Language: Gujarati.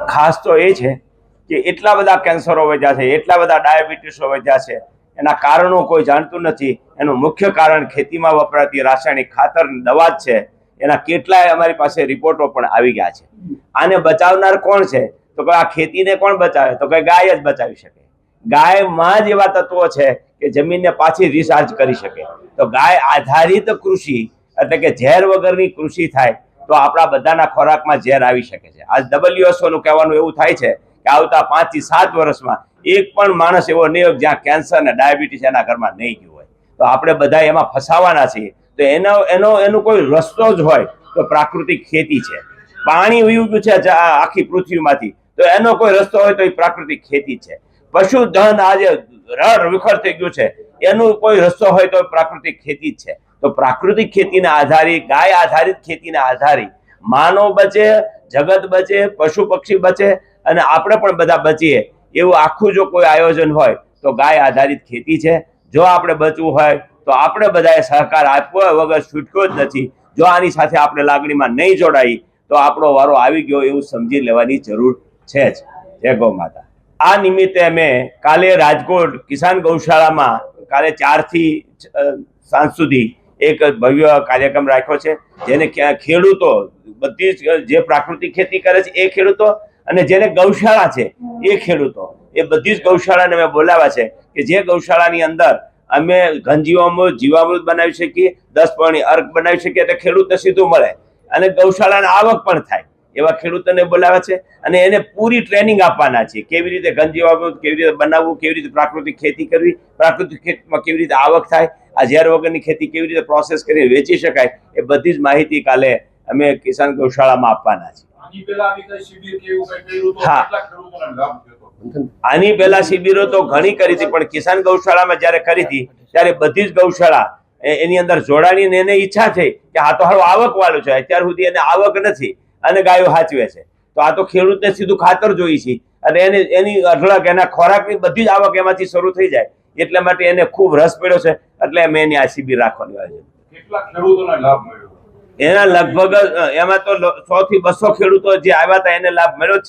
ખાસ તો એ છે કે એટલા બધા કેન્સરો વધ્યા છે, એટલા બધા ડાયાબિટીસો વધ્યા છે, એના કારણો કોઈ જાણતું નથી. એનું મુખ્ય કારણ ખેતીમાં વપરાતી રાસાયણિક ખાતર દવા જ છે. એના કેટલાય અમારી પાસે રિપોર્ટો પણ આવી ગયા છે. આને બચાવનાર કોણ છે? તો કે આ ખેતીને કોણ બચાવે? તો કે ગાય જ બચાવી શકે. ગાયમાં જ એવા તત્વો છે કે જમીનને પાછી રિચાર્જ કરી શકે. તો ગાય આધારિત કૃષિ, એટલે કે ઝેર વગરની કૃષિ થાય તો આપણા બધાના ખોરાકમાં ઝેર આવી શકે છે. આજ ડબલ્યુએસઓનું કહેવાનું એવું થાય છે કે આવતા પાંચથી સાત વર્ષમાં એક પણ માણસ એવો નહીં હોય જ્યાં કેન્સર અને ડાયાબિટીસ એના ઘરમાં નહીં ગયું હોય. તો આપણે બધા એમાં ફસાવાના છીએ. તો એનો એનો એનો કોઈ રસ્તો જ હોય તો પ્રાકૃતિક ખેતી છે. પાણી વયું ગયું છે આખી પૃથ્વીમાંથી. તો એનો કોઈ રસ્તો હોય તો એ પ્રાકૃતિક ખેતી છે. પશુધન આજે રડ વિખર થઈ ગયું છે. એનું કોઈ રસ્તો હોય તો પ્રાકૃતિક ખેતી જ છે. તો પ્રાકૃતિક ખેતીને આધારી, ગાય આધારિત ખેતીને આધારી, માનવ બચે, જગત બચે, પશુ પક્ષી બચે અને આપણે પણ બધા બચીએ. એવું આખું જો કોઈ આયોજન હોય તો ગાય આધારિત ખેતી છે. જો આપણે બચવું હોય તો આપણે બધાએ સહકાર આપવો વગર છૂટકો જ નથી. જો આની સાથે આપણે લાગણીમાં નહીં જોડાઈ તો આપણો વારો આવી ગયો એવું સમજી લેવાની જરૂર છે જ. જય ગૌ માતા. આ નિમિત્તે અમે કાલે રાજકોટ કિસાન ગૌશાળામાં કાલે ચારથી સાંજ સુધી એક ભવ્ય કાર્યક્રમ રાખ્યો છે, જેને ખેડૂતો બધી જ જે પ્રાકૃતિક ખેતી કરે છે એ ખેડૂતો અને જેને ગૌશાળા છે એ ખેડૂતો, એ બધી જ ગૌશાળાને અમે બોલાવ્યા છે કે જે ગૌશાળાની અંદર અમે ઘનજીવામૃત, જીવામૃત બનાવી શકીએ, દસ પાણી અર્ક બનાવી શકીએ, એટલે ખેડૂતને સીધું મળે. અને ગૌશાળાને આવક પણ થાય, એવા ખેડૂતોને બોલાવ્યા છે અને એને પૂરી ટ્રેનિંગ આપવાના છે, કેવી રીતે ઘનજીવામૃત કેવી રીતે બનાવવું, કેવી રીતે પ્રાકૃતિક ખેતી કરવી, પ્રાકૃતિક ખેતીમાં કેવી રીતે આવક થાય આ ઝેર વગરની ખેતી કેવી રીતે પ્રોસેસ કરીને વેચી શકાય એ બધી જ માહિતી કાલે અમે કિસાન ગૌશાળામાં આપવાના છે આની પહેલા આવી કઈ શિબિર કે એવું કઈ કર્યું તો હા. આની પહેલા શિબિરો તો ઘણી કરી હતી પણ કિસાન ગૌશાળામાં જ્યારે કરી હતી ત્યારે બધી જ ગૌશાળા એ- એની અંદર જોડાણીને એને ઈચ્છા થઈ કે આ તો હારું આવક વાળું છે અત્યાર સુધી એને આવક નથી અને ગાયો હાચવે છે. તો આ તો ખેડૂતને સીધું ખાતર જોઈ છે અને એને એની અઢળક એના ખોરાકની બધી જ આવક એમાંથી શરૂ થઈ જાય એટલા માટે એને ખૂબ રસ પડ્યો છે. એટલે અમે એની આ શિબિર રાખવાની હોય છે. કેટલા ખેડૂતોને લાભ મળ્યો? એના લગભગ એમાં તો સો થી બસો ખેડૂતો જે આવ્યા હતા એને લાભ મળ્યો છે.